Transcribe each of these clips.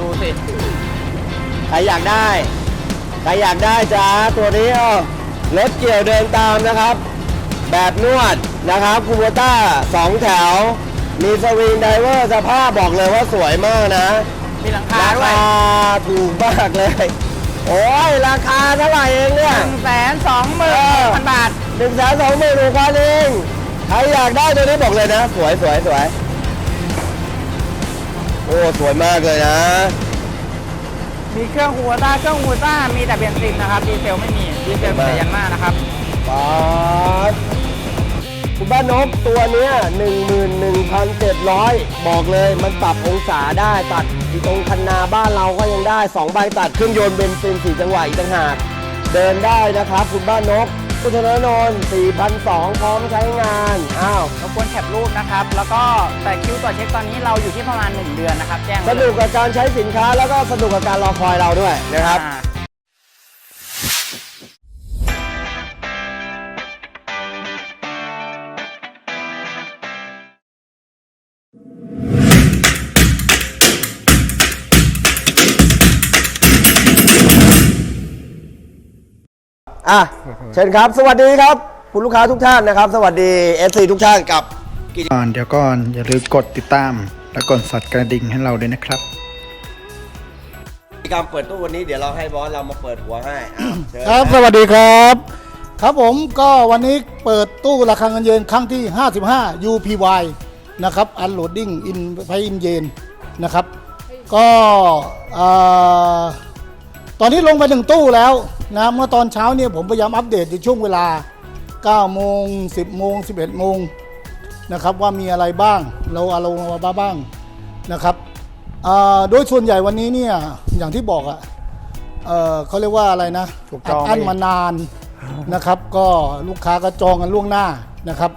ดูสิใครอยากได้ ใครอยากได้จ้าตัวนี้อะรถเกี่ยวเดินตามนะครับ แบบนวดนะครับคูโบต้าสองแถว มีสวิงไดเวอร์สภาพบอกเลยว่าสวยมากนะ มีหลังคาราด้วยคาถูกมากเลย โอ้ยราคาเท่าไหร่เองเนี่ยหนึ่งแสนสองหมื่นพันบาท หนึ่งแสนสองหมื่นหนึ่งพันเองใครอยากได้ตัวนี้บอกเลยนะ สวยสวยสวย โอ้ สวยมากเลยนะ มีเครื่องหัวต้าเครื่องหัวต้ามีแต่เบนซินนะครับดีเซลไม่มีดีเซลมีแต่ยันมานะครับป๊าดคุณบ้านนบตัวเนี้ย11,700 บอกเลยมันปรับองศาได้ตัดที่ตรงคันนาบ้านเราก็ยังได้ 2 ใบตัดเครื่องยนต์เบนซิน 4 จังหวะอีกต่างหาก เดินได้นะครับ คุณบ้านนบ พุทธนนนท์4,200พร้อมใช้งาน อ้าว รบกวนแคปรูปนะครับ แล้วก็แต่คิวต่อเช็คตอนนี้เราอยู่ที่ประมาณ 1 เดือนนะครับ แจ้งสนุกกับการใช้สินค้าแล้วก็สนุกกับการรอคอยเราด้วยนะครับ อ่า อะเชิญครับ สวัสดีครับ คุณลูกค้าทุกท่านนะครับ สวัสดี FC ทุกท่านกับก่อนเดี๋ยวก่อนอย่าลืมกดติดตาม และกดสั่นกระดิ่งให้เราด้วยนะครับกิจกรรมเปิดตู้วันนี้เดี๋ยวเราให้บอสเรามาเปิดหัวให้อ้าวเชิญครับ สวัสดีครับ ครับผมก็วันนี้เปิดตู้ระฆังเงินเย็นครั้งที่ 55 UPY นะครับ Unloading in ไฟอินเยนนะครับ ก็เอ่อตอนนี้ลงไปหนึ่งตู้แล้ว นะเมื่อตอนเช้าเนี่ยผมพยายามอัปเดตในช่วงเวลา 9 โมง 10 โมง 11 โมงนะครับว่ามีอะไรบ้าง เราเอาลงมาบ้างนะครับอ่าโดยส่วนใหญ่วันนี้เนี่ยอย่างที่บอกอะเอ่อเขาเรียกว่าอะไรนะถูกจองอัดอั้นมานานนะครับ ก็ลูกค้าก็จองกันล่วงหน้านะครับ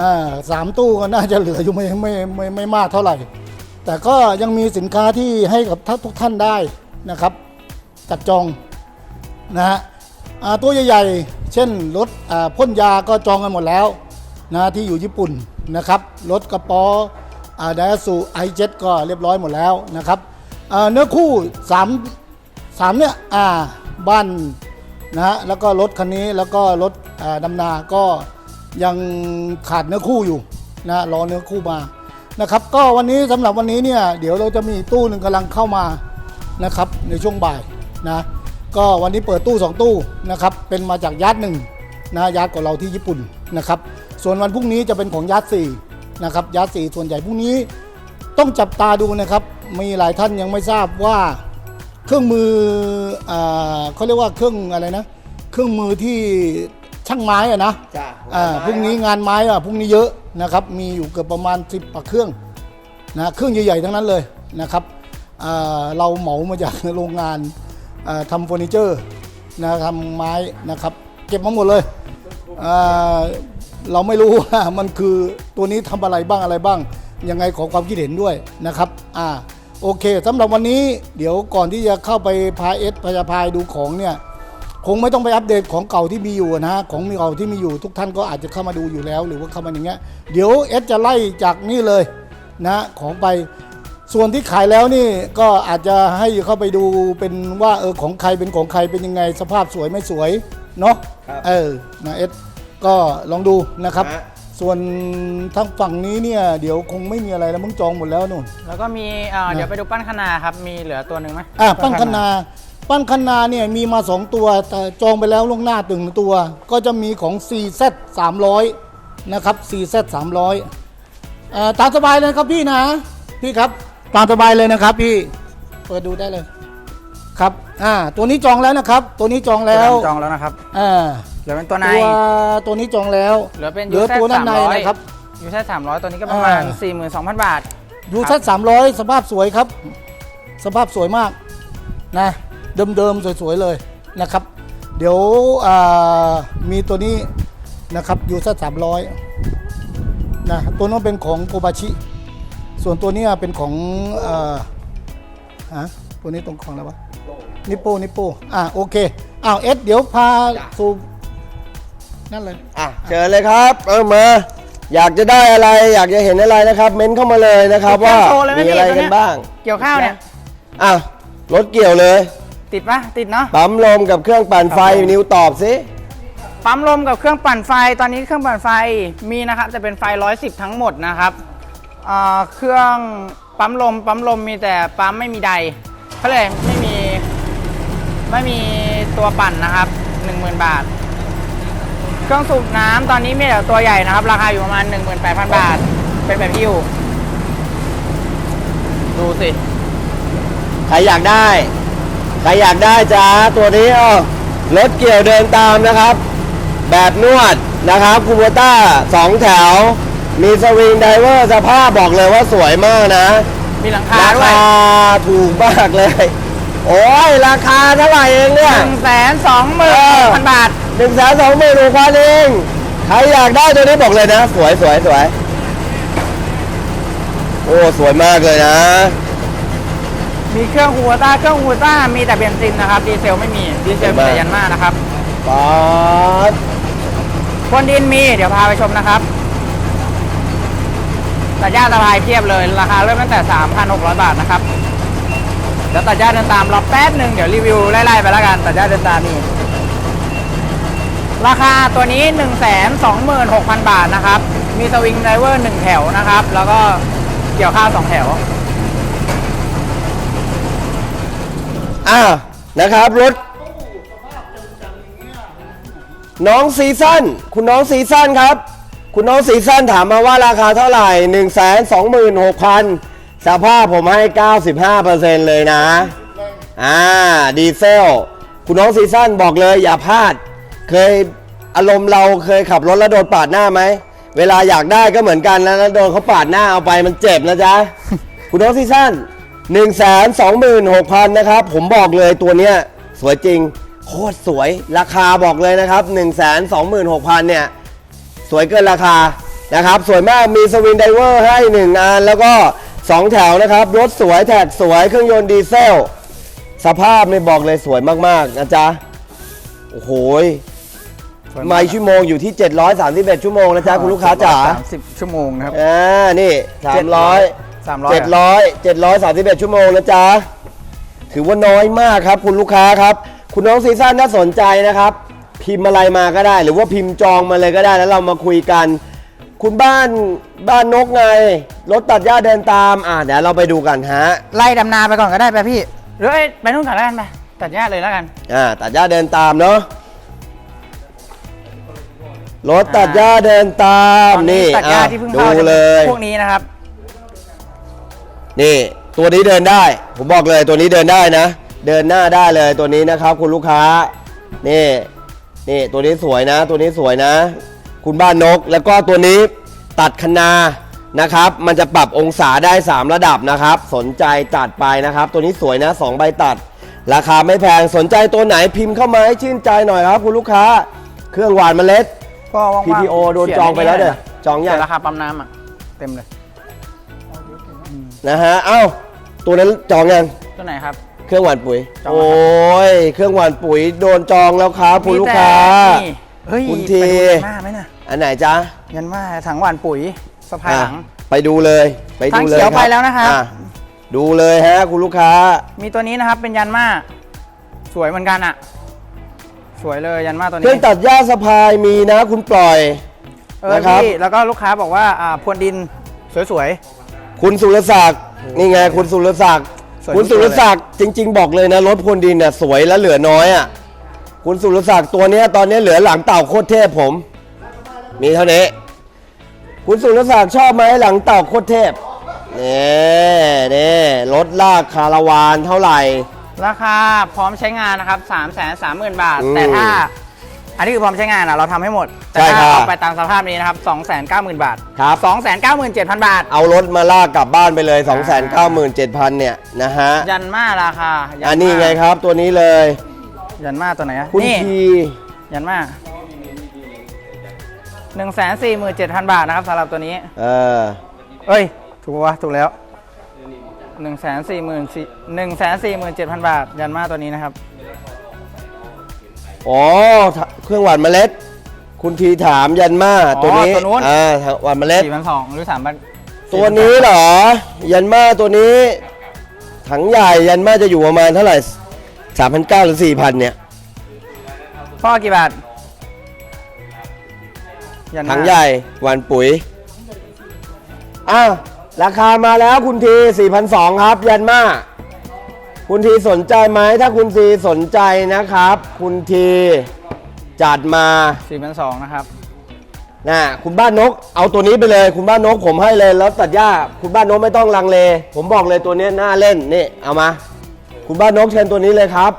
อ่าสามตู้ก็น่าจะเหลืออยู่ไม่ไม่ไม่ไม่มากเท่าไหร่ แต่ก็ยังมีสินค้าที่ให้กับทุกท่านได้นะครับ จัดจอง นะฮะตัวใหญ่ๆ เช่นรถพ่นยาก็จองกันหมดแล้วนะที่อยู่ญี่ปุ่นนะครับรถกระป๋อไดอาสูไอเจ็ก็เรียบร้อยหมดแล้วนะครับเนื้อคู่สามเนี่ยอ่าบ้านนะฮะแล้วก็รถคันนี้แล้วก็รถดำนาก็ยังขาดเนื้อคู่อยู่นะรอเนื้อคู่มานะครับก็วันนี้สำหรับวันนี้เนี่ยเดี๋ยวเราจะมีตู้หนึ่งกำลังเข้ามานะครับในช่วงบ่ายนะ ก็วันนี้เปิดตู้ 2 ตู้นะครับเป็นมาจากยัดหนึ่งนะยัดของเราที่ญี่ปุ่นนะครับส่วนวันพรุ่งนี้จะเป็นของยัดสี่นะครับยัดสี่ส่วนใหญ่พรุ่งนี้ต้องจับตาดูนะครับ มีหลายท่านยังไม่ทราบว่าเครื่องมืออาเขาเรียกว่าเครื่องอะไรนะ เครื่องมือที่ช่างไม้อะนะจ้ะอ่าพรุ่งนี้งานไม้อะพรุ่งนี้เยอะนะครับ มีอยู่เกือบประมาณ 10กว่าเครื่องนะเครื่องใหญ่ๆทั้งนั้นเลยนะครับอ่าเราเหมามาจากโรงงานอ่า ทำเฟอร์นิเจอร์นะทำไม้นะครับ เก็บมาหมดเลยเราไม่รู้ว่ามันคือตัวนี้ทำอะไรบ้างอะไรบ้าง ยังไงขอความคิดเห็นด้วยนะครับอ่าโอเคสำหรับวันนี้เดี๋ยวก่อนที่จะเข้าไปพาเอสพยาพายดูของเนี่ยคงไม่ต้องไปอัปเดตของเก่าที่มีอยู่นะฮะของมีเก่าที่มีอยู่ทุกท่านก็อาจจะเข้ามาดูอยู่แล้ว หรือว่าเข้ามาอย่างเงี้ยเดี๋ยวเอสจะไล่จากนี่เลยนะของไป ส่วนที่ขายแล้วนี่ก็อาจจะให้เข้าไปดูเป็นว่าเออของใครเป็นของใครเป็นยังไง สภาพสวยไม่สวยเนาะครับเออนะเอสก็ลองดูนะครับ ฮะ ส่วนทางฝั่งนี้เนี่ยเดี๋ยวคงไม่มีอะไรแล้วมึงจองหมดแล้วนู่น แล้วก็มีเอ่อเดี๋ยวไปดูปั้นคณาครับ มีเหลือตัวหนึ่งไหมอะปั้นคณาปั้นคณาเนี่ยมีมา 2 ตัวแต่จองไปแล้วล่วงหน้าตึงตัว ก็จะมีของ 4Z 300 นะครับ 4Z 300อ่าตามสบายเลยครับพี่นะ พี่ครับ ตามสบายเลยนะครับพี่ เปิดดูได้เลย ครับ อ่า ตัวนี้จองแล้วนะครับ ตัวนี้จองแล้ว จองแล้วนะครับ อ่า เหลือเป็นตัวใน ตัวตัวนี้จองแล้วเหลือเป็นเหลือ UZ ตัวด้านในนะครับยูแค่สามร้อยตัวนี้ก็ประมาณ อ่าสี่หมื่นสองพันบาท ยูทัศสามร้อยสภาพสวยครับ สภาพสวยมากนะ เดิมๆ สวยๆ เลยนะครับ เดี๋ยวอ่ามีตัวนี้นะครับยูทัศสามร้อยนะ ตัวนั้นเป็นของโกบาชิ ส่วนตัวเนี้ยเป็นของอ่าฮะตัวนี้ตรงของอะไรวะนิปโปนิปโปอะโอเคอ้าวเอสเดี๋ยวพาสู่นั่นเลย อะเชิญเลยครับ เออมาอยากจะได้อะไร อยากจะเห็นอะไรนะครับ เม้นเข้ามาเลยนะครับว่าโชว์เลยไหมมีพี่อะไรตัวเนี้กันย บ้างเกี่ยวข้าวเนี่ย อะรถเกี่ยวเลยติดปะติดเนาะปั๊มลมกับเครื่องปั่นไฟครับผมนิวตอบสิปั๊มลมกับเครื่องปั่นไฟตอนนี้เครื่องปั่นไฟมีนะครับจะเป็นไฟ 110 ทั้งหมดนะครับ เครื่องปั๊มลมปั๊มลมมีแต่ปั๊มไม่มีใดเขาเลยไม่มีไม่มีตัวปั่นนะครับ10,000 บาท เครื่องสูบน้ำตอนนี้มีแต่ตัวใหญ่นะครับ ราคาอยู่ประมาณ 18,000 บาท เป็นแบบฮิ้วดูสิ ใครอยากได้ ใครอยากได้จ้าตัวนี้อ๋อรถเกี่ยวเดินตามนะครับ แบบนวดนะครับคูโบต้าสองแถว มีสวิงไดเวอร์สภาพบอกเลยว่าสวยมากนะ มีหลังคาราด้วยคาถูกมากเลย โอ้ยราคาเท่าไหร่เองเนี่ย หนึ่งแสนสองหมื่นพันบาท หนึ่งแสนสองหมื่นหกพันเองใครอยากได้ตัวนี้บอกเลยนะ สวยสวยสวยโอ้สวยมากเลยนะ มีเครื่องหัวต้าเครื่องหัวต้ามีแต่เบนซินนะครับ ดีเซลไม่มี ดีเซลมีแต่ยันมานะครับป๊าดคนดินมี เดี๋ยวพาไปชมนะครับ ตัดหญ้าสะพายเทียบเลย ราคาเริ่มตั้งแต่ 3,600 บาทนะครับเดี๋ยวตัดหญ้าเดินตามรอแป๊บหนึ่งเดี๋ยวรีวิวไล่ๆไปแล้วกันตัดหญ้าเดินตามนี่ราคาตัวนี้ 126,000 บาทนะครับ มีสวิงไดเวอร์ 1 แถวนะครับ แล้วก็เกี่ยวข้าว 2 แถว อ่า นะครับรถน้องซีซั่น คุณน้องซีซั่นครับ คุณน้องซีซั่นถามมาว่าราคาเท่าไหร่ 1 2 6 0 0 0สภาพผมให้ 95%เลยนะ อ่า ดีเซล คุณน้องซีซั่นบอกเลยอย่าพลาด เคยอารมณ์เราเคยขับรถแล้วโดนปาดหน้าไหม เวลาอยากได้ก็เหมือนกันนะแล้วโดนเขาปาดหน้าเอาไปมันเจ็บนะจ๊ะ คุณน้องซีซั่น1 2 6 0 0 0 นะครับ ผมบอกเลยตัวเนี้ยสวยจริง โคตรสวย ราคาบอกเลยนะครับ 1 2 6 0 0 0 เนี่ย สวยเกินราคานะครับสวยมากมีสวิงไดเวอร์ให้1อันแล้วก็ 2 แถวนะครับ รถสวยแท็กสวยเครื่องยนต์ดีเซล สภาพไม่บอกเลยสวยมากๆนะจ๊ะ โอ้โหยไม่ชั่วโมงอยู่ที่ 731 ชั่วโมงนะจ๊ะ คุณลูกค้าจ๋า30 ชั่วโมงนะครับอ่านี่ 300 300 700 731 ชั่วโมงนะจ๊ะ ถือว่าน้อยมากครับ คุณลูกค้าครับ คุณน้องซีซั่นถ้าสนใจนะครับ พิมพ์อะไรมาก็ได้ หรือว่าพิมพ์จองมาเลยก็ได้แล้วเรามาคุยกัน คุณบ้านบ้านนกไงรถตัดหญ้าเดินตามอ่าเดี๋ยวเราไปดูกันฮะไล่ดำนาไปก่อนก็ได้ไปพี่หรือเอ้ยไปนู่นก่อนแล้วกันไปตัดหญ้าเลยแล้วกัน อ่าตัดหญ้าเดินตามเนาะรถตัดหญ้าเดินตามตอนนี้นี่ตัดหญ้าอะที่เพิ่งดูเข้าจะเลเป็นยพวกนี้นะครับ นี่ ตัวนี้เดินได้ ผมบอกเลยตัวนี้เดินได้นะ เดินหน้าได้เลยตัวนี้นะครับ คุณลูกค้านี่ นี่ตัวนี้สวยนะ ตัวนี้สวยนะ คุณบ้านนก แล้วก็ตัวนี้ตัดคนานะครับ มันจะปรับองศาได้ 3 ระดับนะครับ สนใจจัดไปนะครับ ตัวนี้สวยนะ 2 ใบตัด ราคาไม่แพงสนใจตัวไหนพิมพ์เข้ามาให้ชื่นใจหน่อยครับ คุณลูกค้า เครื่องหวานเมล็ด ก็ว่างๆ PTO โดนจองไปแล้วเด้อจองเขียัยงนราคาปั๊มน้ำอะ เต็มเลย นะฮะ เอ้า ตัวนั้นจองยัง ตัวไหนครับ เครื่องหวานปุ๋ย จองโอแล้วครับ้ย เครื่องหวานปุ๋ยโดนจองแล้วครับคุณมีลูกแต่ค้านี่เฮ้ยคุณที ไปดูยันมาไหมน่ะอันไหนจ๊ะยันมาถังหวานปุ๋ยสะพายหลัง อะไปดูเลย ไปดูเลยทางเขียวรับไปแล้วนะครับ อ่ดูเลยฮะคุณลูกค้า มีตัวนี้นะครับเป็นยันมาสวยเหมือนกันอะ สวยเลยยันมาตัวเครื่อนี้งตัดหญ้าสะพายมีนะคุณปล่อย เออนะครับ พี่แล้วก็ลูกค้าบอกว่าอ่าพรวนดินสวยคุณสุรศักดิ์นี่ไงคุณสุรศักดิ์ สวยคุณทุกตัวสุรศักดิ์จริง ๆ บอกเลยนะรถพรวนดินเนี่ยสวยและเหลือน้อยอะคุณสุรศักดิ์ตัวเนี้ยตอนนี้เหลือหลังเต่าโคตรเทพผม มีเท่านี้ คุณสุรศักดิ์ชอบไหมหลังเต่าโคตรเทพนี่นี่รถลากคาราวานเท่าไหร่ๆราคาพร้อมใช้งานนะครับ 3 3 0 0 0 0 บาท อืม แต่ถ้า อันนี้คือพร้อมใช้งานอะเราทำให้หมด แต่ใช่ถ้าครับเอาไปตามสภาพนี้นะครับ 290,000 บาท ครับ 297,000 บาท เอารถมาลากกลับบ้านไปเลย 297,000 เนี่ยนะฮะ ยันมาราคายัอันนี้ไงครับตัวนี้เลย ยันมาตัวไหนอะคุณนี่ ทียันมาหนึ่งแสนสี่หมื่นเจ็ดพันบาทนะครับสำหรับตัวนี้ เออเอ้ย ถูกปะวะถูกแล้วหนึ่งแสนสี่หมื่นสี่หนึ่งแสนสี่หมื่นเจ็ดพันบาท ยันมาตัวนี้นะครับ อ๋อเครื่องหวานเมล็ด คุณทีถามยันมาตัวนี้ตัวนู้น อ่าหวานเมล็ด สี่พันสองหรือสามพันตัวนี้เหรอ ยันมาตัวนี้ ถังใหญ่ยันมาจะอยู่ประมาณเท่าไหร่สามพันเก้าหรือสี่พันเนี่ย พ่อกี่บาทยันมาถังใหญ่หวานปุ๋ย อ้าว ราคามาแล้วคุณที4,200ครับ ยันมา คุณทีสนใจไหมถ้าคุณทีสนใจนะครับ คุณทีจัดมาสี่พันสองนะครับนะคุณบ้านนก เอาตัวนี้ไปเลย คุณบ้านนกผมให้เลยแล้วตัดหญ้าคุณบ้านนกไม่ต้องลังเล ผมบอกเลยตัวนี้น่าเล่นนี่เอามา คุณบ้านนกเชิญตัวนี้เลยครับ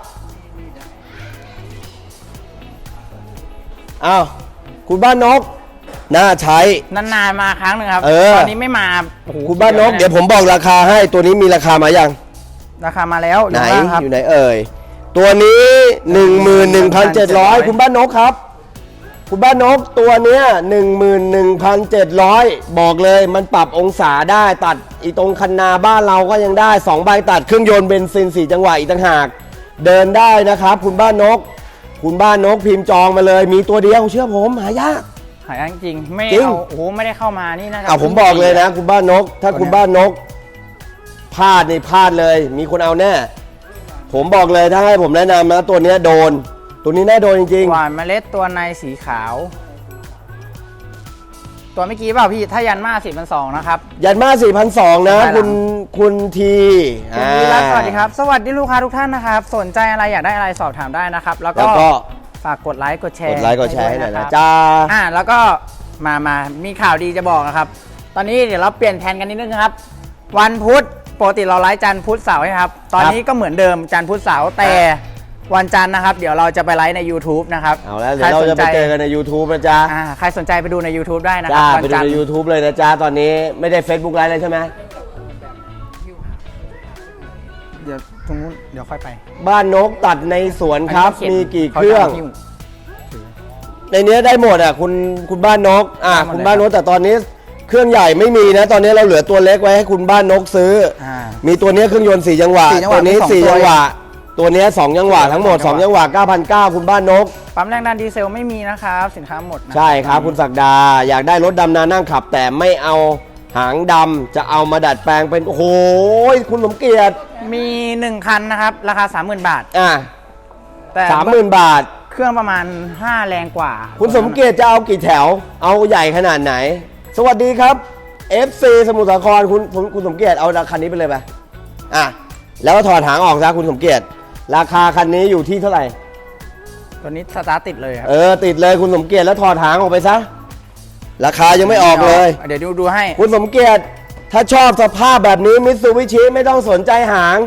อ้าวคุณบ้านนกน่าใช้ นานๆมาครั้งหนึ่งครับเออ ตอนนี้ไม่มาโอ้โหคุณบ้านนก เดี๋ยวผมบอกราคาให้ตัวนี้มีราคามายัง ราคามาแล้วไหนอยู่ข้างล่างครับ อยู่ไหนเอ่ย ตัวนี้ 11,700 คุณบ้านนกครับ คุณบ้านนกตัวเนี้ย11,700 บอกเลยมันปรับองศาได้ตัดอีตรงคันนาบ้านเราก็ยังได้ 2 ใบตัดเครื่องยนต์เบนซิน 4 จังหวะอีกต่างหาก เดินได้นะครับ คุณบ้านนก คุณบ้านนกพิมพ์จองมาเลย มีตัวเดียวเชื่อผมหายาก หายากจริง ไม่จริง เอาโอ้โหไม่ได้เข้ามานี่นะครัอ่าผมบอกเลยนะ คุณบ้านนก ถ้าตัวเนี้ยคุณบ้านนก พลาดนี่พลาดเลย มีคนเอาแน่ ผมบอกเลยถ้าให้ผมแนะนำนะตัวเนี้ยโดน ตัวนี้แน่โดนจริง หวานเมล็ดตัวในสีขาว ตัวเมื่อกี้เปล่าพี่ถ้ายันมาสี่พันสองนะครับ ๆ ยันมา4,200นะได้หลังคุณคุณทีคุณอ่าวีรัตน์สวัสดีครับ สวัสดีลูกค้าทุกท่านนะครับ สนใจอะไรอยากได้อะไรสอบถามได้นะครับ แล้วก็แล้วก็ฝากกดไลค์กดแชกร์ดไลค์กดแชร์ให้หน่อยด้วนะครับจ้า อ่าแล้วก็มามามีข่าวดีจะบอกนะครับ ตอนนี้เดี๋ยวเราเปลี่ยนแผนกันนิดนึงครับ วันพุธ ปกติเราไลฟ์จันทร์พุธเสาร์ใช่ไหมครับ ตอนนี้ก็เหมือนเดิมจันทร์พุธเสาร์แต่วันจันทร์นะครับ เดี๋ยวเราจะไปไลฟ์ใน YouTube นะครับเอาแล้วเดี๋ยวเราจะไปเจอกันใน YouTube นะจ๊ะอ่าใครสนใจไปดูใน YouTube ได้นะคจ้ารับวัไปนดูจันทใน ร์ YouTube เลยนะจ๊ะ ตอนนี้ไม่ได้ Facebook ไลฟ์เลยใช่ไหม เดี๋ยวตรงนู้นเดี๋ยวค่อยไปบ้านนกตัดในสวนครับ อันนี้มีกี่ขาเครื่องจะาหิ้ว ในเนี้ยได้หมดอะคุณคุณบ้านนกอะได้หมดเลย คุณบ้านนกแต่ตอนนี้ เครื่องใหญ่ไม่มีนะ ตอนนี้เราเหลือตัวเล็กไว้ให้คุณบ้านนกซื้อออ่า มีตัวเนี้ยเครื่องยนต์สี่จังหวะสี่จังหวะตัวนี้มีสองสี่ตัวจังหวะ ตัวเนี้ยสองจังหวะทั้งหมดสสอองงจัจังงหหวะ วะ9,900คุณบ้านนก ปั๊มแรงดันดีเซลไม่มีนะครับ สินค้าหมดนะใช่ครับคุณศักดา อยากได้รถดำนานั่งขับ แต่ไม่เอาหางดำจะเอามาดัดแปลงเป็นโอ้โหคุณสมเกียรติมี 1 คันนะครับ ราคา 30,000 บาท อะแต่สามหมื่นบาท เครื่องประมาณ 5 แรงกว่าคุณสมเกียรติจะเอากี่แถว เอาใหญ่ขนาดไหน สวัสดีครับ FC สมุทรสาครคุณคุณคุณสมเกียรติเอาราคันนี้ไปเลยไปอะแล้วก็ถอดหางออกซะคุณสมเกียรติ ราคาคันนี้อยู่ที่เท่าไหร่ ตัวนี้สตาร์ทติดเลยครับเออติดเลยคุณสมเกียรติแล้วถอดหางออกไปซะราคายังไม่ออกเลย เดี๋ยวดูดูให้ คุณสมเกียรติถ้าชอบสภาพแบบนี้มิตซูบิชิไม่ต้องสนใจหาง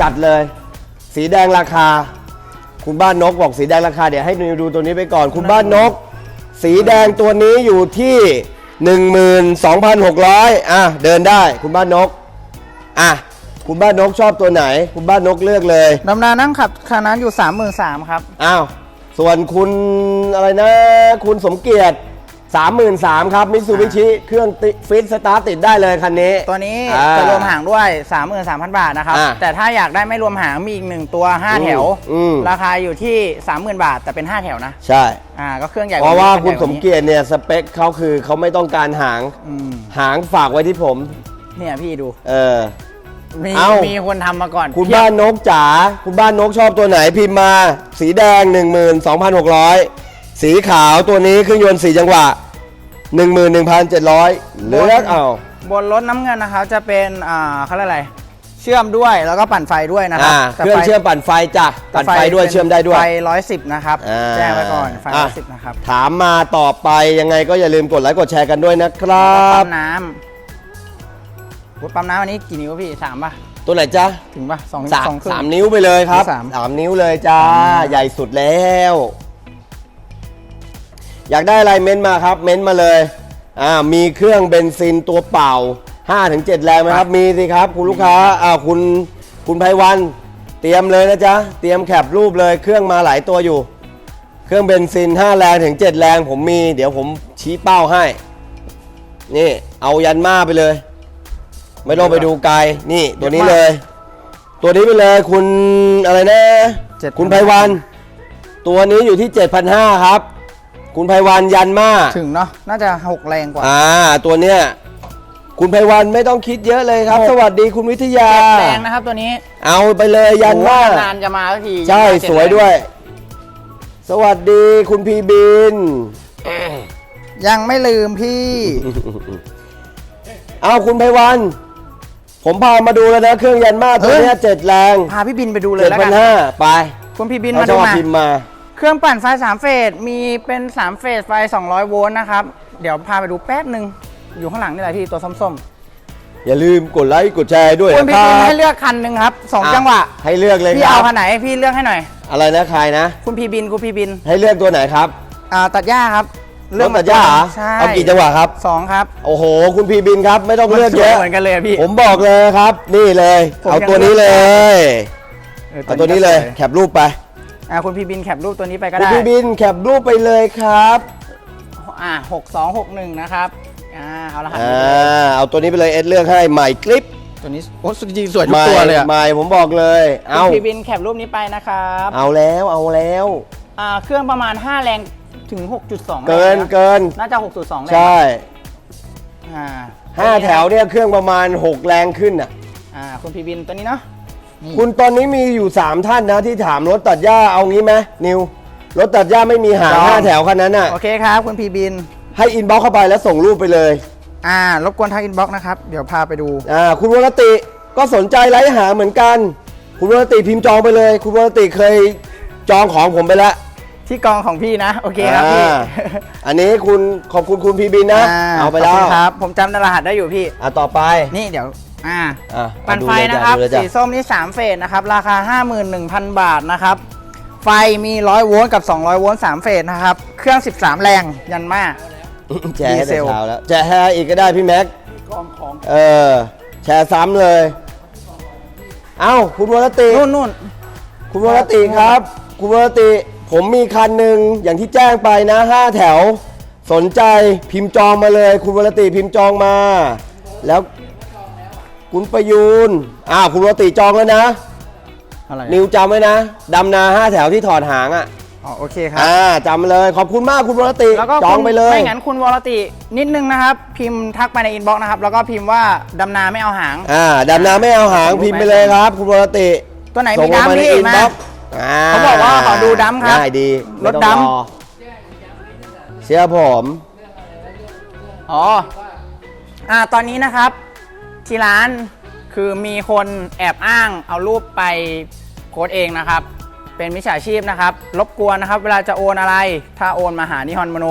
จัดเลย สีแดงราคา คุณบ้านนกบอกสีแดงราคาเดี๋ยวให้นิวดูตัวนี้ไปก่อน คุณบ้านนก สีแดงตัวนี้อยู่ที่ 12,600 อะ เดินได้คุณบ้านนก อะ คุณบ้านนกชอบตัวไหน คุณบ้านนกเลือกเลย ดำนานั่งขับคันนั้นอยู่ 33,000ครับ อ้าว ส่วนคุณอะไรนะ คุณสมเกียรติ 33,000ครับมิตซูบิชิเครื่องติฟิตสตาร์ทติดได้เลยคันนี้ ตัวนี้อ่าจะรวมหางด้วย 33,000 บาทนะครับ อ่าแต่ถ้าอยากได้ไม่รวมหางมีอีกหนึ่งตัว 5 แถว อืม ราคาอยู่ที่ 30,000 บาท แต่เป็น 5 แถวนะใช่ อ่าก็เครื่องใหญ่เพราะว่านี้คุณใหญ่สมเกียรติเนี่ยสเปคเขาคือเขาไม่ต้องการหาง อืมหางฝากไว้ที่ผม เนี่ยพี่ดู เออ มีเอ้า มีมีคนทำมาก่อนคุณเพียบ้านนกจ๋าคุณบ้านนกชอบตัวไหนพิมพ์มา สีแดง 12,600 สีขาวตัวนี้เครื่องยนต์4จังหวะ 11,700เลือกเอา บนรถน้ำเงินนะครับจะเป็นอ่าเขาเรียกอะไร เชื่อมด้วยแล้วก็ปั่นไฟด้วยนะครัอ่าแต่เครื่องไฟเชื่อมปั่นไฟจ้ะแต่ปั่นไฟด้วยเชื่อมได้ด้วย ไฟร้อยสิบนะครับอ่าแจ้งไว้ก่อนไฟอะร้อยสิบนะครับถามมาต่อไปยังไงก็อย่าลืมกดไลค์กดแชร์กันด้วยนะครัแล้วก็ปั๊บ มน้ำวุฒิปั๊มน้ำอันนี้กี่นิ้วพี่สามป่ะ ตัวไหนจ๊ะถึงป่ะสองสามสองครึ่ง สามนิ้วไปเลยครับสาม สามนิ้วเลยจ้าอืมใหญ่สุดแล้ว อยากได้อะไรเม้นต์มาครับ เม้นต์มาเลยอ่ามีเครื่องเบนซินตัวเปล่า 5-7 แรงไหมครับ มีสิครับ คุณลูกค้าอ่าคุณคุณไพวัน เตรียมเลยนะจ๊ะ เตรียมแคปรูปเลยเครื่องมาหลายตัวอยู่ เครื่องเบนซิน 5 แรงถึง 7 แรงผมมี เดี๋ยวผมชี้เป้าให้ นี่ เอายันมาไปเลย ไม่ต้องไปดูไกลนี่ตัวนี้เลย ตัวนี้ไปเลยคุณอะไรนะ 7,500 คุณไพวัน ตัวนี้อยู่ที่ 7,500 ครับ คุณไพวันยันมาถึงเนาะน่าจะหกแรงกว่า อ่า ตัวเนี้ยคุณไพวันไม่ต้องคิดเยอะเลยครับสวัสดีคุณวิทยา เจ็ดแรงนะครับตัวนี้เอาไปเลยยันมา โอ้โหนานจะมาสักทีใช่งมาเจ็สวยแรงด้วย สวัสดีคุณพีบิน ยังไม่ลืมพี่ เอาคุณไพวัน ผมพามาดูแล้วนะเครื่องยันมาตัวเนี้ยเฮ้ยเจ็ดแรงพาพี่บินไปดูเลยเจ็ดแล้วพักันนห้าไปคุณพี่บินเอามาจัดูงหวะมาพิมพ์มา เครื่องปั่นไฟ 3 เฟส มีเป็น 3 เฟสไฟ 200 โวลต์นะครับ เดี๋ยวพาไปดูแป๊บหนึ่งอยู่ข้างหลังนี่แหละพี่ตัวส้มอย่าลืมกดไลค์กดแชร์ด้วยๆคุณนะพี่ครับินบให้เลือกคันหนึ่งครับสองอะจังหวะ ให้เลือกเลยพี่ครัเอาบคันไหนพี่เลือกให้หน่อย อะไรนะใครนะ คุณพี่บินคุณพี่บินให้เลือกตัวไหนครับอ่าตัดหญ้าครับรถตัดหญ้าเหรอใช่เอากี่จังหวะครับ สองครับโอ้โห คุณพีบินครับ ไม่ต้องเลือกมันสเยวยอะเหมือนกันเลยอะพี่ ผมบอกเลยครับ นี่เลย ผมเอายังตัวนี้เลย เอาตัวนี้เลยก็สวแคปรูปไป อ่าคุณพี่บินแคปรูปตัวนี้ไปก็คุณได้พีบินแคปรูปไปเลยครับอ่าหกสองหกหนึ่งนะครับอ่าเอาละครับอ่าเอาตัวนี้ไปเลยเอ็ดเลือกให้ใหม่คลิปตัวนี้โอ้จริงๆสวยทุใหกม่ตัวเลยอะใหม่ผมบอกเลยคุเอาณพี่บินแคปรูปนี้ไปนะครับเอาแล้วเอาแล้ว อ่าเครื่องประมาณ 5 แรงถึง 6.2เกินแรงะเกินน่าจะ 6.2แรงใช่อ่าห้าแถวเนี่ยเครื่องประมาณ 6 แรงขึ้นอะ อ่าคุณพี่บินตัวนี้เนาะ คุณตอนนี้มีอยู่ 3 ท่านนะที่ถามรถตัดหญ้าเอางี้ไหมนิว รถตัดหญ้าไม่มีหางห้าแถวคันนั้นอะ โอเคครับ คุณพี่บิน ให้อินบ็อกเข้าไปแล้วส่งรูปไปเลย อ่ารบกวนทางอินบ็อกซ์นะครับ เดี๋ยวพาไปดู อ่า คุณวรติก็สนใจไล่หาเหมือนกัน คุณวรติพิมพ์จองไปเลย คุณวรติเคยจองของผมไปแล้วที่กองของพี่นะ โอเคครับพี่อ่าอันนี้คุณขอบคุณคุณพีบินนะ เอาไปแล้ขบวคุณครับ ผมจำรหัสได้อยู่พี่ อะต่อไป นี่เดี๋ยว อ่าอะปั่นดูไฟเลยจ้นะครับ ดูเลยจ้สีส้มนี่ 3 เฟสนะครับ ราคา 51,000 บาทนะครับ ไฟมี 100 โวลต์กับ 200 โวลต์3เฟสนะครับ เครื่อง 13 แรงยันมากแชร์ให้ดีเซแต่ล เช้าแล้วแชร์ให้อีกก็ได้พี่แม็กกองของเออ แชร์ซ้ำเลย เอ้า คุณวรติ นู่นนู่น คุณวรติครับ คุณวรติ ผมมีคันหนึ่งอย่างที่แจ้งไปนะห้าแถว สนใจพิมพ์จองมาเลย คุณวรติพิมพ์จองมา แล้ว คุณประยูนอ้าวคุณวรติจองแล้วนะ อะไรนิวจำไว้นะดำนาห้าแถวที่ถอดหางอะอ๋อโอเคครับ อ่าจำเลยขอบคุณมากคุณวรติแล้วก็จองคุณไปเลย ไม่งั้นคุณวรตินิดนึงนะครับ พิมพ์ทักไปในอินบ็อกซ์นะครับ แล้วก็พิมพ์ว่าดำนาไม่เอาหาง อ่าดำนาไม่เอาหางพิมพ์ไปเลยครับ คุณวรติตัวไหนส่มีงลงมาดำในพี่อินมาบ็อกซ์อ่าเขาบอกว่าขอดูดำครับได้ดีรถไม่ต้องดำอเชื่อผม อ๋ออ่าตอนนี้นะครับ ที่ร้านคือมีคนแอบอ้างเอารูปไปโพสต์เองนะครับ เป็นมิจฉาชีพนะครับ รบกวนนะครับ เวลาจะโอนอะไร ถ้าโอนมาหานิฮอนโมโน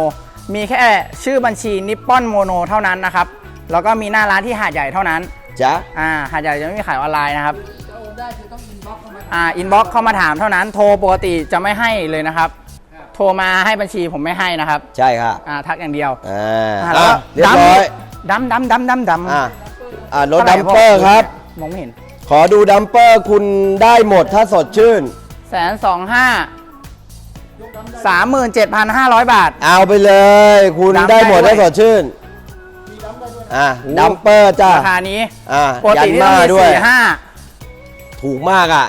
มีแค่ชื่อบัญชีนิปปอนโมโนเท่านั้นนะครับ แล้วก็มีหน้าร้านที่หาดใหญ่เท่านั้น จ๊ะ อ่าหาดใหญ่จะไม่มีขายออนไลน์นะครับอ่าอินบ็อกเข้ามาถามเท่านั้น โทรปกติจะไม่ให้เลยนะครับ โทรมาให้บัญชีผมไม่ให้นะครับ ใช่ค่ะอ่าทักอย่างเดียว อ่าอ่าแล้วอะก็เรียบร้อย ดำดำดำดำดำ อ่า อ่ารถท่าไหดัมเปอร์ครับ มองไม่เห็นขอดูดัมเปอร์คุณได้หมดถ้าสดชื่น แสนสองห้าสามหมื่นเจ็ดพันห้าร้อยบาท เอาไปเลย คุณดัมได้หมดได้ถ้าด้วยสดชื่นอ่าดัมเปอร์จ้าราคานี้อ่าปกยัตินที่มาต้องมีด้วย สี่ห้าถูกมากอะ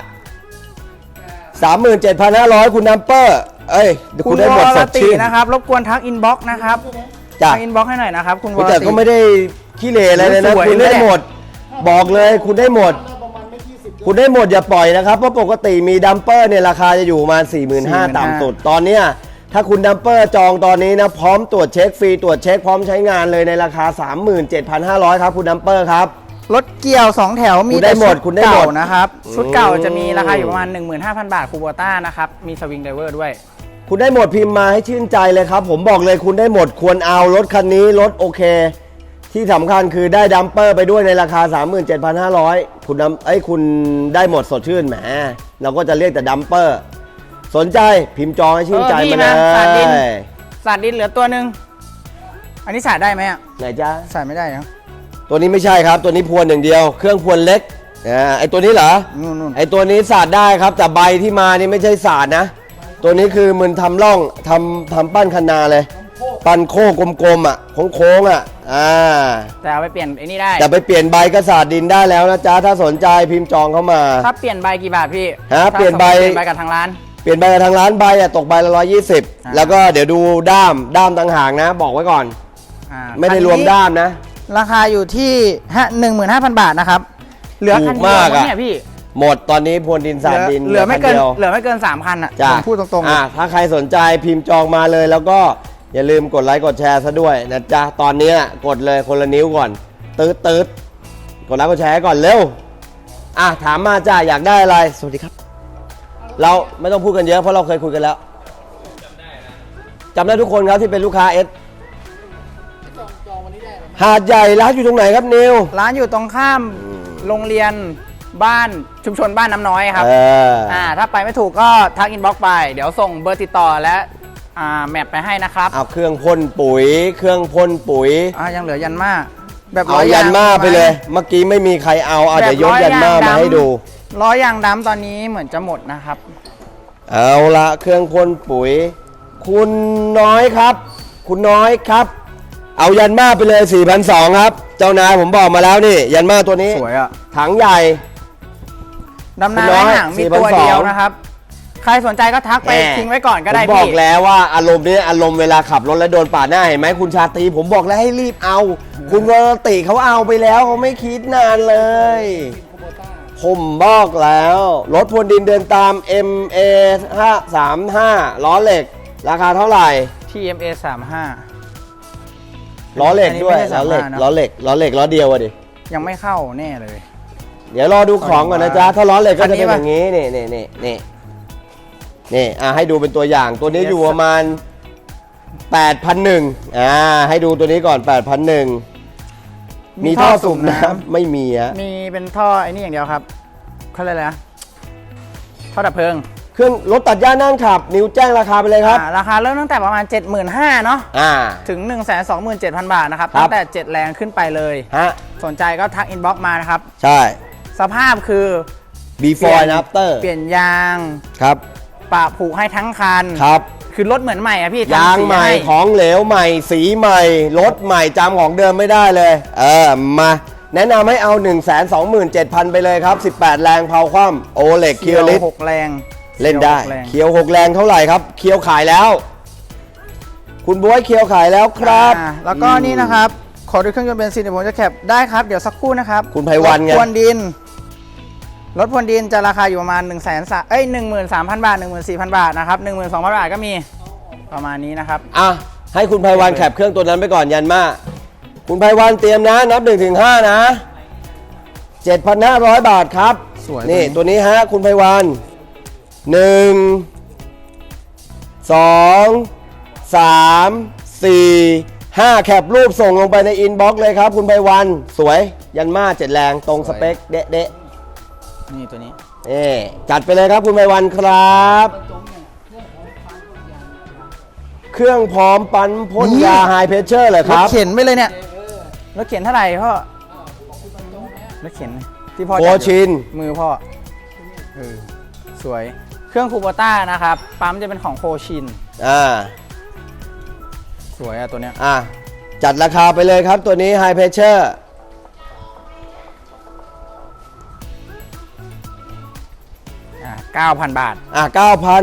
สามหมื่นเจ็ดพันห้าร้อยคุณดัมเปอร์ เอ้ยคุคุณณได้หมดวสรดติชื่นนะครับรบกวนทักอินบ็อกซ์นะครับจ้ะทักอินบ็อกซ์ให้หน่อยนะครับ คุณวรแต่ติก็ไม่ได้ ขี้เหร่อะไรเลยนะสวยคุณได้ด้วยหมด บอกเลยคุณได้หมด ประมาณไม่ยี่สิบคุณได้หมดอย่าปล่อยนะครับ เพราะปกติมีดัมเปอร์เนี่ยราคาจะอยู่ประมาณ 4 5 0 0 0 ต่ำสุด ตอนเนี้ยถ้าคุณดัมเปอร์จองตอนนี้นะ พร้อมตรวจเช็คฟรี ตรวจเช็คพร้อมใช้งานเลยในราคา 37,500 ครับคุณดัมเปอร์ครับ รถเกี่ยว 2 แถวมีคุณได้หมดแต่คุณได้หมด เก่านะครับ ชุดเก่าอืมจะมีราคาอยู่ประมาณ 15,000 บาทคูโบต้านะครับ มีสวิงไดเวอร์ด้วย คุณได้หมดพิมพ์มาให้ชื่นใจเลยครับ ผมบอกเลยคุณได้หมดควรเอารถคันนี้รถโอเค ที่สำคัญคือได้ดัมเปอร์ไปด้วยในราคา 37,500 คุณดัมไอ้ยคุณได้หมดสดชื่นแหม เราก็จะเรียกแต่ดัมเปอร์ สนใจพิมพ์จองให้ชื่นใจเออพี่มาเลนะสาดดินยสาดดินเหลือตัวหนึ่งอันนี้สาดได้ไหมอะไหนจ๊ะสาดไม่ได้นะตัวนี้ไม่ใช่ครับ ตัวนี้พวนอย่างเดียว เครื่องพวนเล็กอ่าไอตัวนี้เหรอนู่นนู่นไอตัวนี้สาดได้ครับ แต่ใบที่มานี่ไม่ใช่สาดนะ ตัวนี้คือมันทำร่องทำทำปั้นคันนาเลย ปั้นโค้งกลมๆอะโค้งๆอะอ่าแต่เอาไปเปลี่ยนไอ้นี่ได้แต่ไปเปลี่ยนใบกระสาดดินได้แล้วนะจ๊ะถ้าสนใจพิมพ์จองเข้ามาถ้าเปลี่ยนใบกี่บาทพี่ฮะถ้าเปลี่ยนใบ สมมุติเปลี่ยนใบกับทางร้าน เปลี่ยนใบกับทางร้านใบอะตกใบละร้อยยี่สิบอ่าแล้วก็เดี๋ยวดูด้ามด้ามต่างหากนะ บอกไว้ก่อน อ่าไม่ได้คันนี้รวมด้ามนะ ราคาอยู่ที่หนึ่งหมื่นห้าพันบาทนะครับ เหลือคันเดียวถูกมากมั้อะงเนี่ยพี่หมดตอนนี้พรวนดินเหสาลืดอดินเหลือไม่เกิน คัดียว เหลือไม่เกินสามคันอะ จ้ะผมพูดตรงๆเลย อะถ้าใครสนใจพิมพ์จองมาเลยแล้วก็ อย่าลืมกดไลค์กดแชร์ซะด้วยนะจ๊ะ ตอนนี้กดเลยคนละนิ้วก่อนตืดตืดกดไลค์กดแชร์ก่อนเร็ว อะ ถามมาจ้าอยากได้อะไร สวัสดีครับ เราไม่ต้องพูดกันเยอะเพราะเราเคยคุยกันแล้วจำได้ทุกคนครับที่เป็นลูกค้าเอสหาดใหญ่ร้านอยู่ตรงไหนครับนิว ร้านอยู่ตรงข้ามโรงเรียนบ้านชุมชนบ้านน้ำน้อยครับ เออ อ่า ถ้าไปไม่ถูกก็ทักอินบ็อกซ์ไป เดี๋ยวส่งเบอร์ติดต่อและ อ่าแมปไปให้นะครับเอาเครื่องพ่นปุ๋ย เครื่องพ่นปุ๋ย อ่ายังเหลือยันมาแบบเอาร้อยยันมาไปเลยไหเมื่อกี้ไม่มีใครเอาเอาแบบเดี๋ยวยกร้อยยันมาางมาให้ดูร้อยยางดำตอนนี้เหมือนจะหมดนะครับ เอาละเครื่องพ่นปุ๋ย คุณน้อยครับ คุณน้อยครับ เอายันมาไปเลย4,200ครับ เจ้านายผมบอกมาแล้วนี่ ยันมาตัวนี้ สวยอะ ถังใหญ่ดำนาคุณน้ไร้อยห่างมีตัว4,200เดียวนะครับ ใครสนใจก็ทักไปแหม่ทิ้งไว้ก่อนก็ได้ผมบอพี่ กแล้วว่าอารมณ์นี้อารมณ์เวลาขับรถแล้วโดนปาดหน้าเห็นไหมคุณชาตรีผมบอกแล้วให้รีบเอา คุณวรติเขาเอาไปแล้วเขาไม่คิดนานเลย ผมบอกแล้ว รถพรวนดินเดินตาม MA 535ล้อเหล็ก ราคาเท่าไหร่ TMA 35 ล้อเหล็กด้วยอันนี้ล้อไม่เหล็ใช่ก35นะ ล้อเหล็กล้อเหล็กล้อเดียวอะดิ ยังไม่เข้าแน่เลย เดี๋ยวรอดูของก่อนนะจ๊ะ ถ้าล้อเหล็กก็อันจะนี้เป็นปะอย่างนี้นี่นี่นี่นี่ นี่อะให้ดูเป็นตัวอย่างตัวนี้ Yes อยู่ประมาณ 8,001อ่าให้ดูตัวนี้ก่อน 8,001 มีท่อสูบน้ำไม่มีอะมีเป็นท่อไอ้นี่อย่างเดียวครับเขาเรียกอะไรนะท่อดับเพลิงเครื่องรถตัดหญ้านั่งขับ นิวแจ้งราคาไปเลยครับ อ่าราคาเริ่มตั้งแต่ประมาณ 75,000เนาะอ่า ถึง 1 2 7 0 0 0 บาทนะครับครับ ตั้งแต่ 7 แรงขึ้นไปเลย ฮะ สนใจก็ทักอินบ็อกมานะครับ ใช่ สภาพคือ before and after เปลี่ยนยาง ครับ ปะผูกให้ทั้งคัน ครับคือรถเหมือนใหม่อะพี่ทำยางสีใหม่ห้ของเหลวใหม่ สีใหม่รถใหม่จำของเดิมไม่ได้เลย เออมาแนะนำให้เอา 1 2 7 0 0 0 ไปเลยครับ 18 แรงเผาคว่ำโอเล็กเคียวลิตหกแรง เล่นได้ขียวหกแรงเคียว 6 แรงเท่าไหร่ครับ เคียวขายแล้ว คุณบวยเคียวขายแล้วครับอ่าแล้วก็นี่นะครับ ขอดูเครื่องยนต์เบนซินเดี๋ยวผมจะแคปได้ครับ เดี๋ยวสักครู่นะครับ คุณไพวันไงรถพรวนดิน รถพรวนดินจะราคาอยู่ประมาณ1นึ่งแสนสเอ้ยหนึ่งหมื่นสามพันบาทหนึ่งหมื่นสี่พันบาทนะครับหนึ่งหมื่นสองพันบาทก็มีประมาณนี้นะครับ อะ ให้คุณไพวันแคปเครื่องตัวนั้นไปก่อนยันมา คุณไพวันเตรียมนะ นับ1ถึง5นะ 7,500 บาทครับสวยนี่ ตัตัววนี้นี้ฮะ คุณไพวันหนึ่งสองสามสี่ห้าแคปรูปส่งลงไปในอินบ็อกซ์เลยครับ คุณไพวัน สวยยันมาเจ็ดแรงตรงสเปค เดะเดะ นี่ตัวนี้นี่จัดไปเลยครับคุณไพวันครับ เครื่องพร้อมปั้นพ่นยาไฮเพชเชอร์เหรอรคถรับ เข็นไปเลยเนี่ยรถเข็นเท่าไหร่พ่อรถเข็นที่พ่อโคจับอยู่ชิน มือพ่อเออสวยเครื่องคูโบต้านะครับ ปั๊มจะเป็นของโคชิน อ่า สวยอะตัวเนี้ยอะ จัดราคาไปเลยครับตัวนี้ไฮเพชเชอร์ อ่าเก้าพันบาท อะ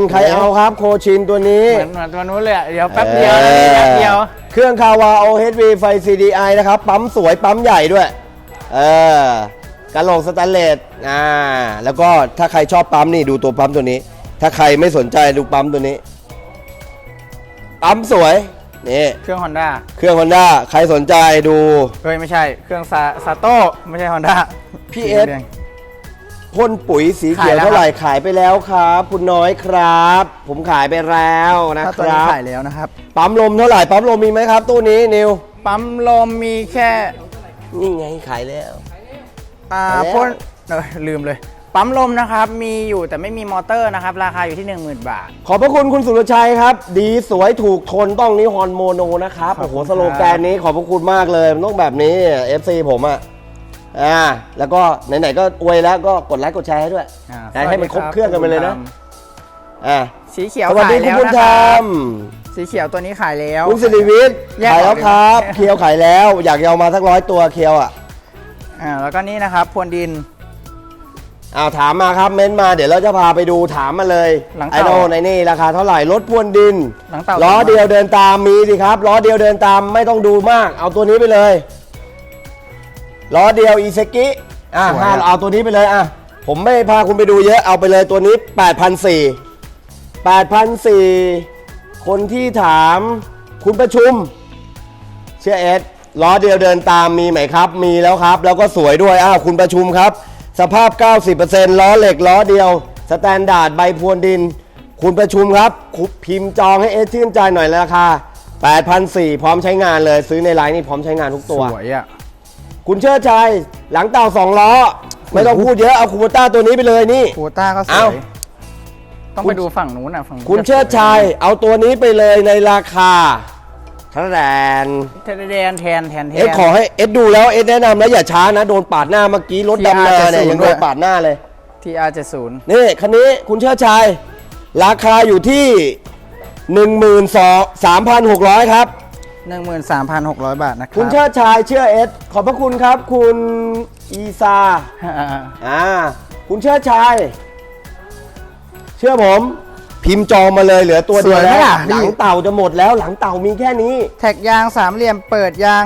9,000 ใครเอาครับ โคชินตัวนี้ เหมือนเหมือนตัวนู้นเลยอะเดี๋ยวแป๊บเดียวนะพี่แป๊บเดียว เครื่องคาวา OHV ไฟ CDI นะครับ ปั๊มสวยปั๊มใหญ่ด้วย เออกระโหลกสแตนเลส อ่า แล้วก็ถ้าใครชอบปั๊มนี่ดูตัวปั๊มตัวนี้ ถ้าใครไม่สนใจดูปั๊มตัวนี้ ปั๊มสวย นี่ เครื่องฮอนด้าเครื่อง Honda ใครสนใจดู เฮ้ยไม่ใช่ เครื่องซาซาโต้ไม่ใช่ฮอนด้าพี่เอส พ่นปุ๋ยสีเขียวขายแล้วเท่าไหร่ขายไปแล้วครับ คุณน้อยครับ ผมขายไปแล้วนะถ้าคตัวนี้รับขายแล้วนะครับ ปั๊มลมเท่าไหร่ปั๊มลมมีไหมครับตู้นี้นิวปั๊มลมมีแค่นี่ไงขายแล้ว อ่าขายแล้ว พ่นเออลืมเลย ปั๊มลมนะครับ มีอยู่แต่ไม่มีมอเตอร์นะครับ ราคาอยู่ที่ 10,000 บาท ขอบพระคุณคุณสุรชัยครับ ดีสวยถูกทนต้องนิฮอนโมโนนะครับขอบโอ้โหคุณสโลแกนนี้ขอบพระคุณมากเลยมันต้องแบบนี้ FC ผมอะ อ่าแล้วก็ไหนๆก็อวยแล้วก็กดไลค์กดแชร์ให้ด้วยอ่าให้ให้มันครบเครื่องกันไปเลยนะอ่าสีเขียวสวัสขาดียคุณแล้วบุญนะธครรัรบมสีเขียวตัวนี้ขายแล้ว คุณสิริวิทย์แยกขายอแล้อวกครับเลยเคียวขายแล้ว อยากจะเอามาสักร้อยตัวเคียวอะอ่าแล้วก็นี่นะครับพรวนดิน อ้าวถามมาครับเม้นมาเดี๋ยวเราจะพาไปดูถามมาเลยหลังไอเต่าโนในนี่ราคาเท่าไหร่รถพรวนดิน หลังเต่าล้อเดียวเดินตามมีสิครับล้อเดียวเดินตามไม่ต้องดูมาก เอาตัวนี้ไปเลย ล้อเดียวอีเซกิอะสวยอะห้าเอาตัวนี้ไปเลยอะผมไม่พาคุณไปดูเยอะเอาไปเลยตัวนี้ 8,400 8,400คนที่ถามคุณประชุม เชื่อเอสล้อเดียวเดินตามมีไหมครับ มีแล้วครับ แล้วก็สวยด้วยอ้าวคุณประชุมครับ สภาพ 90%ล้อเหล็กล้อเดียว สแตนดาร์ดใบพรวนดิน คุณประชุมครับคุพิมพ์จองให้เอสชื่นใจหน่อยราคา8,400 พร้อมใช้งานเลยซื้อในไลน์นี่พร้อมใช้งานทุกตัวสวยอะ คุณเชิดชัยหลังเต่าสองล้อ ไม่ต้องพูดเยอะเอาคูโบต้าตัวนี้ไปเลยนี่คูควต้าก็สวยต้องไปดูฝั่งนู้นอะฝั่งคุณเชิดชัยเอาตัวนี้ไปเลยในราคาเท่าไหร่แทนแทนแทนแทน เอ็ดขอให้เอ็ดดูแล้วเอ็ดแนะนำแล้วอย่าช้านะ โดนปาดหน้าเมื่อกี้รถดำนาเนี่ยยังโดนปาดหน้าเลย ที่อาเจ็ดศูนย์นี่คันนี้คุณเชิดชัยราคาอยู่ที่หนึ่งหมื่นสองสามพันหกร้อยครับ 13,600 บาทนะครับ คุณเชิดชายเชื่อเอสขอบพระคุณครับ คุณอีซาอ่าคุณเชิดชายเชื่อผม พิมพ์จองมาเลยเหลือตัวเดียวแล้วหลังเต่าจะหมดแล้วหลังเต่ามีแค่นี้ แท็กยางสามเหลี่ยมเปิดยาง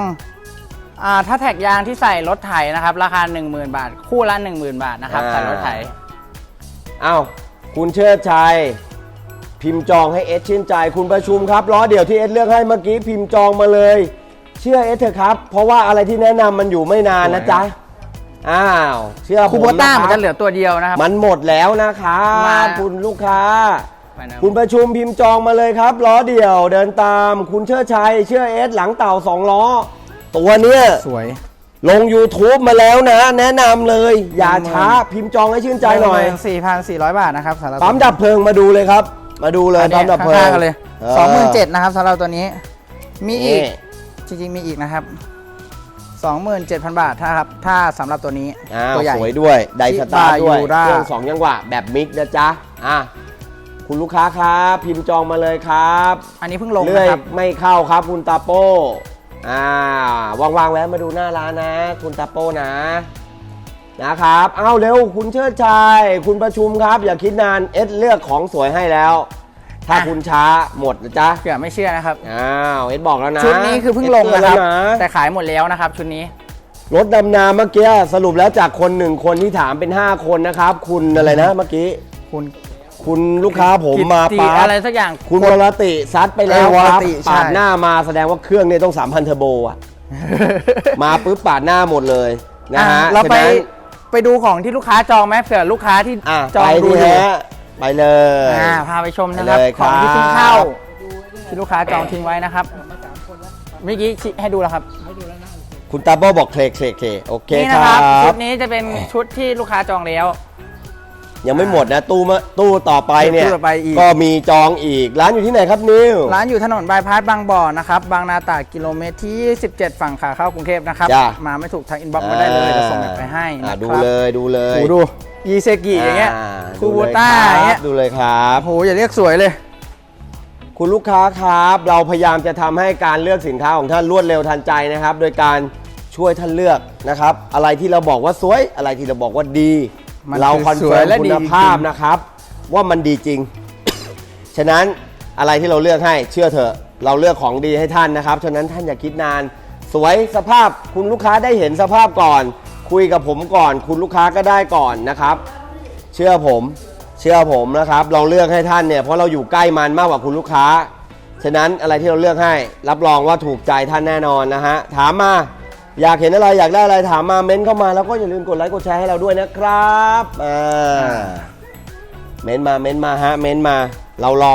อ่าถ้าแท็กยางที่ใส่รถไถนะครับ ราคา 10,000 บาท คู่ละ 10,000 บาทนะครับใส่รถไถ อ้าวคุณเชิดชาย พิมพ์จองให้เอสชื่นใจคุณประชุมครับล้อเดี่ยวที่เอสเลือกให้เมื่อกี้พิมพ์จองมาเลย เชื่อเอสเถอะครับ เพราะว่าอะไรที่แนะนำมันอยู่ไม่นานนะจ๊ะอ้าวเชื่อผมคูโบต้าะมันครัจะเหลือตัวเดียวนะครับ มันหมดแล้วนะคะมา คุณลูกค้า ไปนะคุณประชุมพิมพ์จองมาเลยครับล้อเดี่ยวเดินตามคุณเชื่อชัยเชื่อเอสหลังเต่าสองล้อ ตัวเนี้ย สวย ลง YouTube มาแล้วนะ แนะนำเลย อย่าช้าพิมพ์จองให้ชื่นใจหน่อย4,400บาทนะครับสำหรับปั๊มดับเพลิงมาดูเลยครับ มาดูเลยอันปั๊นี้มดับเพลิงข้างๆกันเลยออ27,000นะครับสำหรับตัวนี้ มีอีนี่กจริงๆมีอีกนะครับ27,000บาทถ้าครับถ้าสำหรับตัวนี้อ้าวตัวใหญ่สวยด้วยไดสตาร์ด้วยชิบายูราเครื่องสองจังหวะแบบมิกซ์นะจ๊ะอะคุณลูกค้าครับ พิมพ์จองมาเลยครับ อันนี้เพิ่งลงเลื่อยนะครับไม่เข้าครับคุณตาโป้อ่าว่างๆแวะมาดูหน้าร้านนะ คุณตาโป้นะ นะครับ เอาเร็วคุณเชิดชัยคุณประชุมครับ อย่าคิดนาน เอสเลือกของสวยให้แล้ว ถ้าอะคุณช้าหมดนะจ๊ะเผื่อไม่เชื่อนะครับ อ้าวเอสบอกแล้วนะชุดนี้คือเพิ่งลงสตืนะครับแล้วแต่ขายหมดแล้วนะครับ ชุดนี้รถดำนาเมื่อกี้สรุปแล้วจากคนหนึ่งคนที่ถามเป็น 5 คนนะครับ คุณอะไรนะเมื่อกี้คุณคุณลูกค้าผมกิตมาติปาอะไรสักอย่างคุณวรติซัดไปแล้วเออวครรับติใช่ปาดหน้ามาแสดงว่าเครื่องเนี่ยต้อง3,000เทอร์โบอะมาปุ๊บปาดหน้าหมดเลยนะอะฮะเราไปฉะนั้น ไปดูของที่ลูกค้าจองไหมเผื่อลูกค้าที่อะจอไปงดูดีอยู่ฮะไปเลย อ่าพาไปชมนะครับ ไปเลยของที่ครับเพิ่งเข้าที่ลูกค้าจองทิ้งไว้นะครับเมื่อกี้ชี้ให้ดูแล้วครับ คุณตาโบบอกเคลเคลเคลโอเคนี่คนะครัรับชุบดนี้จะเป็นชุดที่ลูกค้าจองแล้ว ยังไม่หมดนะ ตู้มะตู้ต่อไปเนี่ย ตู้ต่อไปอีก ก็มีจองอีก ร้านอยู่ที่ไหนครับนิวร้านอยู่ถนนบายพาสบางบ่อนะครับ บางนาตราดกิโลเมตรที่ 17 ฝั่งขาเข้ากรุงเทพนะครับ จ้ะมาไม่ถูกทางอินบ็อกซ์มาได้เลยจะส่งแบบไปให้อ่านะดูครับเลยดูเลยโอ้โหดูยีเซกิอย่างเงี้ยคูดูโบเลยต้าครับอย่างเงี้ยดูเลยครับ โอ้โหอย่าเรียกสวยเลย คุณลูกค้าครับ เราพยายามจะทำให้การเลือกสินค้าของท่านรวดเร็วทันใจนะครับ โดยการช่วยท่านเลือกนะครับ อะไรที่เราบอกว่าสวย อะไรที่เราบอกว่าดี มันเราคือคอนสเฟิวยร์มและคุดีณจริงภาพนะครับ ว่ามันดีจริง ฉะนั้นอะไรที่เราเลือกให้เชื่อเถอะ เราเลือกของดีให้ท่านนะครับ ฉะนั้นท่านอย่าคิดนาน สวยสภาพคุณลูกค้าได้เห็นสภาพก่อน คุยกับผมก่อน คุณลูกค้าก็ได้ก่อนนะครับ เชื่อผม เชื่อผมนะครับ เราเลือกให้ท่านเนี่ยเพราะเราอยู่ใกล้มันมากกว่าคุณลูกค้า ฉะนั้นอะไรที่เราเลือกให้ รับรองว่าถูกใจท่านแน่นอนนะฮะถามมา อยากเห็นอะไรอยากได้อะไรถามมาเม้นเข้ามาแล้วก็อย่าลืมกดไลค์กดแชร์ให้เราด้วยนะครับอ่าเม้นมาเม้นมาฮะเม้นมาเรารอ